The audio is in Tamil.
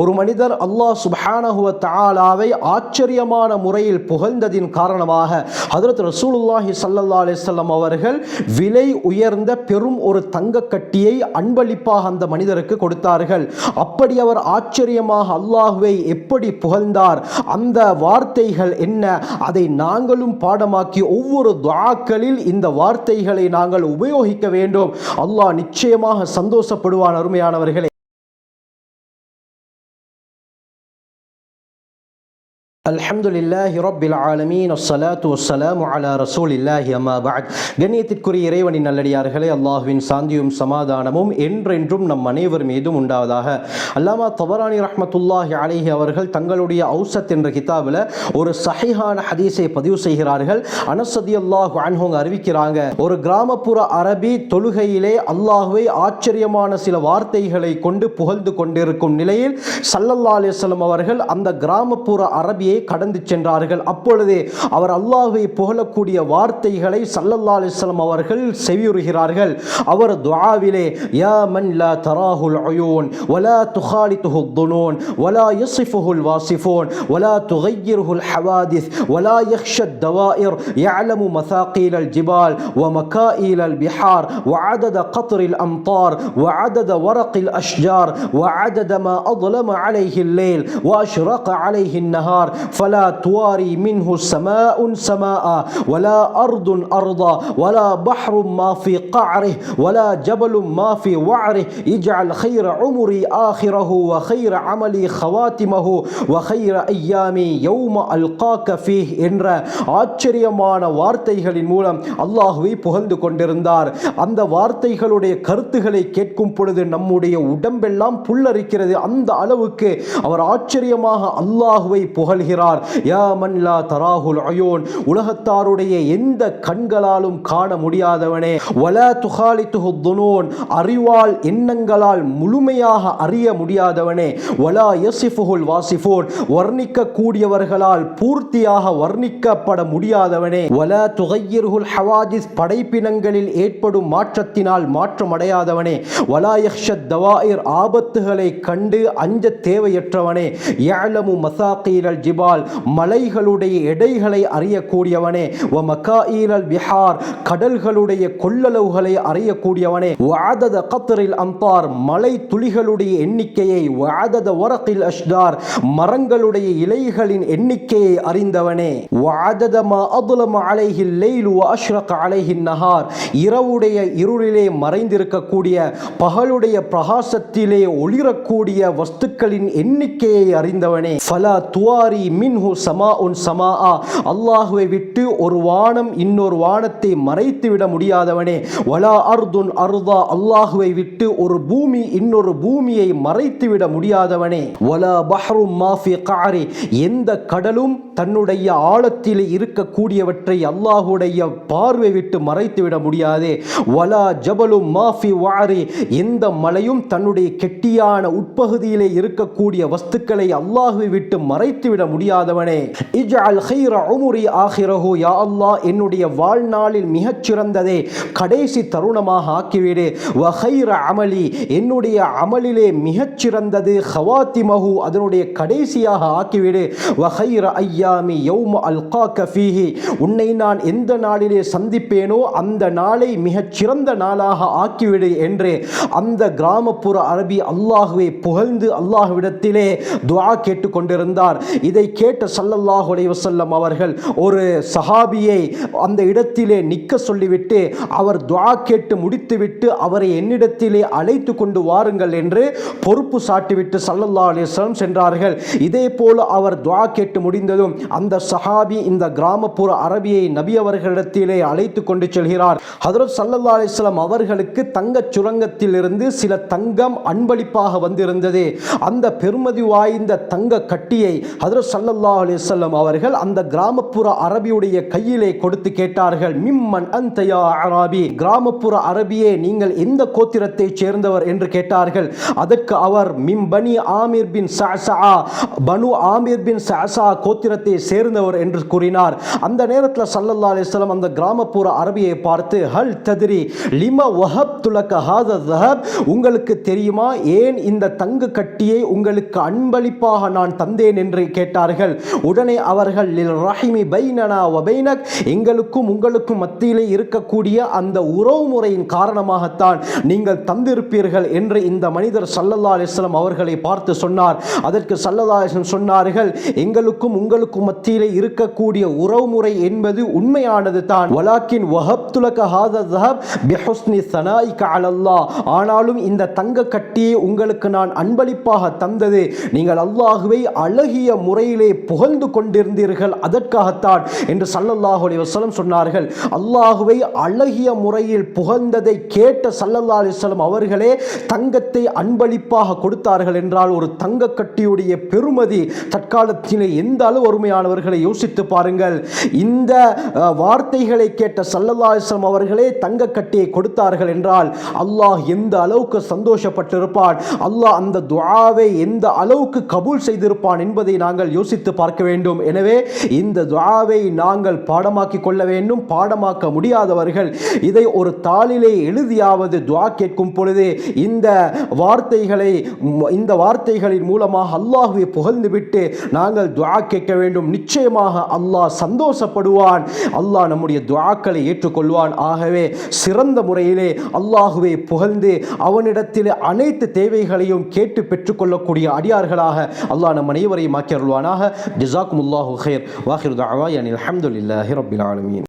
ஒரு மனிதர் அல்லாஹ் சுபஹானஹுவ தாலாவை ஆச்சரியமான முறையில் புகழ்ந்ததின் காரணமாக ஹதரத் ரசூலுல்லாஹி சல்லா அலிசல்லம் அவர்கள் விலை உயர்ந்த பெரும் ஒரு தங்க கட்டியை அன்பளிப்பாக அந்த மனிதருக்கு கொடுத்தார்கள். அப்படி அவர் ஆச்சரியமாக அல்லாஹுவை எப்படி புகழ்ந்தார்? அந்த வார்த்தைகள் என்ன? அதை நாங்களும் பாடமாக்கி ஒவ்வொரு துவாக்களில் இந்த வார்த்தைகளை நாங்கள் உபயோகிக்க வேண்டும். அல்லாஹ் நிச்சயமாக சந்தோஷப்படுவான் அருமையானவர்களே. அல்ஹம்துலில்லாஹி ரப்பில் ஆலமீன். அஸ்ஸலாத்து வஸ்ஸலாமு அலா ரசூலில்லாஹி அம்மா பஅத். கண்ணியத்திற்குரிய இறைவனின் நல்லடியார்களே அல்லாஹுவின் சாந்தியும் சமாதானமும் என்றென்றும் நம் அனைவர் மீதும் உண்டாவதாக. அல்லாமா தபரானி ரஹ்மத்துல்லாஹி அலைஹி அவர்கள் தங்களுடைய ஔசத் என்ற கிதாபில் ஒரு சஹிஹான ஹதீஸை பதிவு செய்கிறார்கள். அனசதி அல்லாஹு அன்ஹோங்க அறிவிக்கிறாங்க ஒரு கிராமப்புற அரபி தொழுகையிலே அல்லாஹுவை ஆச்சரியமான சில வார்த்தைகளை கொண்டு புகழ்ந்து கொண்டிருக்கும் நிலையில் சல்லல்லா அலிஸ்லம் அவர்கள் அந்த கிராமப்புற அரபியை கடந்து சென்றார்கள் அப்பொழுது அவர் அல்லாஹ்வை புகழக்கூடிய வார்த்தைகளை சல்லல்லா அலிஸ்லம் அவர்கள் செவியுறுகிறார்கள் அவர் துஆவிலே யா மன் லா தராஹுல் அயூன் வலா துஹாலித்துஹு துனூன் வலா யசிஃபுஹுல் வாசிஃபூன் வலா துகையிர்ஹுல் ஹவாதிஸ் வலா يخشى الدوائر يعلم مثاقيل الجبال ومكائل البحار وعدد قطر الأمطار وعدد ورق الأشجار وعدد ما أظلم عليه الليل وأشرق عليه النهار فلا تواري منه سماء سماء ولا أرض أرضا ولا بحر ما في قعره ولا جبل ما في وعره اجعل خير عمري آخره وخير عملي خواتمه وخير أيامي يوم ألقاك فيه என்ற ஆச்சரியமான வார்த்தைகளின் மூலம் அல்லாஹுவை புகழ்ந்து கொண்டிருந்தார் அந்த வார்த்தைகளுடைய கருத்துக்களை கேட்கும் பொழுது நம்முடைய உடம்பெல்லாம் புல்லரிக்கிறது அந்த அளவுக்கு அவர் ஆச்சரியமாக அல்லாஹுவை புகழ்கிறார் யா மன் தராகுல் அயோன். உலகத்தாருடைய எந்த கண்களாலும் காண முடியாதவனே வல துகாலி துனூன். அறிவால் எண்ணங்களால் முழுமையாக அறிய முடியாதவனே வலா யசிஃபுகுல் வாசிஃபோன். வர்ணிக்க கூடியவர்களால் பூர்த்தியாக வர்ணிக்கப்பட முடியாதவனே வல துகையிர்ஹுல் ஹவாஜிஸ். படைப்பினங்களில் ஏற்படும் மாற்றத்தினால் மாற்றம் அடையாதவனே வலா யக்ஷத் தவாயிர். ஆபத்துகளை கண்டு அஞ்ச தேவையற்றவனே யாலமு மசாக்கீரல் அறிவால் மலைகளுடைய எடைகளை அறியக்கூடியவனே. வ விஹார் கடல்களுடைய கொள்ளளவுகளை அறியக்கூடியவனே. வாதத கத்தரில் அம்பார் மலை துளிகளுடைய எண்ணிக்கையை வாதத வரக்கில் அஷ்தார் மரங்களுடைய இலைகளின் எண்ணிக்கையை அறிந்தவனே. வாதத மா அதுலம அலைஹில் லெய்லு அஷ்ரக் அஷ்ரக அலைஹின் நஹார் இரவுடைய இருளிலே மறைந்திருக்கக்கூடிய பகலுடைய பிரகாசத்திலே ஒளிரக்கூடிய வஸ்துக்களின் எண்ணிக்கையை அறிந்தவனே. ஃபலா துவாரி மின்ஹு சமா உன் சமா ஆ அல்லாஹுவை விட்டு ஒரு வானம் இன்னொரு வானத்தை மறைத்து விட முடியாதவனே. வலா அர்துன் அர்தா. அல்லாஹுவை விட்டு ஒரு பூமி இன்னொரு பூமியை மறைத்து விட முடியாதவனே. வலா பஹ்ரும் மாஃபி காரி எந்த கடலும் தன்னுடைய ஆழத்தில் இருக்கக்கூடியவற்றை அல்லாஹுடைய பார்வை விட்டு மறைத்து விட முடியாதே. வலா ஜபலும் மாஃபி வாரி எந்த மலையும் தன்னுடைய கெட்டியான உட்பகுதியிலே இருக்கக்கூடிய வஸ்துக்களை அல்லாஹுவை விட்டு மறைத்து விட முடியாதவனே. இஜ்அல் ஹைர உமுரி ஆகிரஹு யா அல்லாஹ் என்னுடைய வாழ்நாளில் மிகச்சிறந்ததே. கடைசி தருணமாக ஆக்கிவிடு. வ ஹைர அமலி என்னுடைய அமலிலே மிகச்சிறந்தது சிறந்தது ஹவாத்திமஹு அதனுடைய கடைசியாக ஆக்கிவிடு வ ஹைர ஐயாமி யௌம அல் கா கஃபீஹி உன்னை நான் எந்த நாளிலே சந்திப்பேனோ அந்த நாளை மிகச்சிறந்த நாளாக ஆக்கிவிடு என்று அந்த கிராமப்புற அரபி அல்லாஹுவை புகழ்ந்து அல்லாஹ்விடத்திலே துவா கேட்டுக்கொண்டிருந்தார் இதை கேட்ட சல்லல்லாஹு அலைஹி அவர்கள் ஒரு சஹாபியை அந்த இடத்திலே நிற்க சொல்லிவிட்டு அவர் துவா கேட்டு முடித்துவிட்டு அவரை என்னிடத்திலே அழைத்து கொண்டு வாருங்கள் என்று பொறுப்பு சாட்டிவிட்டு சல்லல்லா அலிஸ்லம் சென்றார்கள். இதே போல அவர் துவா கேட்டு முடிந்ததும் அந்த சஹாபி இந்த கிராமப்புற அரபியை நபி அவர்களிடத்திலே அழைத்து கொண்டு செல்கிறார். ஹதரத் சல்லல்லா அலிஸ்லாம் அவர்களுக்கு தங்கச் சுரங்கத்திலிருந்து சில தங்கம் அன்பளிப்பாக வந்திருந்தது. அந்த பெருமதி வாய்ந்த தங்க கட்டியை ஹதரத் சல்லல்லா அலிசல்லம் அவர்கள் அந்த கிராமப்புற அரபியுடைய கையிலே கொடுத்து கேட்டார்கள் மிம்மன் அந்தயா அராபி. கிராமப்புற அரபியே நீங்கள் எந்த கோத்திரத்தை சேர்ந்தவர்? என்று கேட்டார்கள். அதற்கு அவர் மிம்பனி ஆமீர் பின் சாசா பனு ஆமீர் பின் சாசா கோத்திரத்தை சேர்ந்தவர் என்று கூறினார். அந்த நேரத்தில் சல்லல்லா அலைஹி அந்த கிராமப்புற அரபியை பார்த்து ஹல் ததிரி லிம வஹப் துலக்க ஹாத உங்களுக்கு தெரியுமா? ஏன் இந்த தங்கு கட்டியை உங்களுக்கு அன்பளிப்பாக நான் தந்தேன்? என்று கேட்டார். கேட்டார்கள் உடனே அவர்கள் ரஹிமி பைனனா வபைனக் எங்களுக்கும் உங்களுக்கும் மத்தியிலே இருக்கக்கூடிய அந்த உறவு முறையின் காரணமாகத்தான் நீங்கள் தந்திருப்பீர்கள் என்று இந்த மனிதர் சல்லல்லா அலிஸ்லாம் அவர்களை பார்த்து சொன்னார். அதற்கு சல்லல்லா அலிஸ்லம் சொன்னார்கள் எங்களுக்கும் உங்களுக்கும் மத்தியிலே இருக்கக்கூடிய உறவு முறை என்பது உண்மையானது தான். வலாக்கின் வஹப்துலக ஹாத தஹப் பிஹுஸ்னி சனாய்க அலல்லா ஆனாலும் இந்த தங்க கட்டியை உங்களுக்கு நான் அன்பளிப்பாக தந்தது. நீங்கள் அல்லாஹுவை அழகிய முறை முறையிலே புகழ்ந்து கொண்டிருந்தீர்கள் அதற்காகத்தான் என்று சல்லல்லாஹு அலி வசலம் சொன்னார்கள். அல்லாஹுவை அழகிய முறையில் புகழ்ந்ததை கேட்ட சல்லல்லா அலிஸ்லம் அவர்களே தங்கத்தை அன்பளிப்பாக கொடுத்தார்கள் என்றால் ஒரு தங்க கட்டியுடைய பெருமதி தற்காலத்திலே எந்த அளவு ஒருமையானவர்களை யோசித்து பாருங்கள். இந்த வார்த்தைகளை கேட்ட சல்லல்லா அலிஸ்லம் அவர்களே தங்க கட்டியை கொடுத்தார்கள் என்றால் அல்லாஹ் எந்த அளவுக்கு சந்தோஷப்பட்டிருப்பான்? அல்லாஹ் அந்த துவாவை எந்த அளவுக்கு கபூல் செய்திருப்பான் என்பதை நாங்கள் யோசித்து பார்க்க வேண்டும். எனவே இந்த துவாவை நாங்கள் பாடமாக்கி கொள்ள வேண்டும். பாடமாக்க முடியாதவர்கள் இதை ஒரு தாளிலே எழுதியாவது துவா கேட்கும் பொழுது இந்த வார்த்தைகளை இந்த வார்த்தைகளின் மூலமாக அல்லாஹுவை புகழ்ந்துவிட்டு நாங்கள் துவா கேட்க வேண்டும். நிச்சயமாக அல்லாஹ் சந்தோஷப்படுவான். அல்லாஹ் நம்முடைய துவாக்களை ஏற்றுக்கொள்வான். ஆகவே சிறந்த முறையிலே அல்லாஹுவை புகழ்ந்து அவனிடத்தில் அனைத்து தேவைகளையும் கேட்டு பெற்றுக்கொள்ளக்கூடிய அடியார்களாக அல்லாஹ் நம் அனைவரையும் ஆக்கி அருள்வானாக ஜிசாக்குமுல்லாஹு ஹைர் வாஹிர் தாவா அனில் அல்ஹம்துலில்லாஹி ரப்பில் ஆலமீன்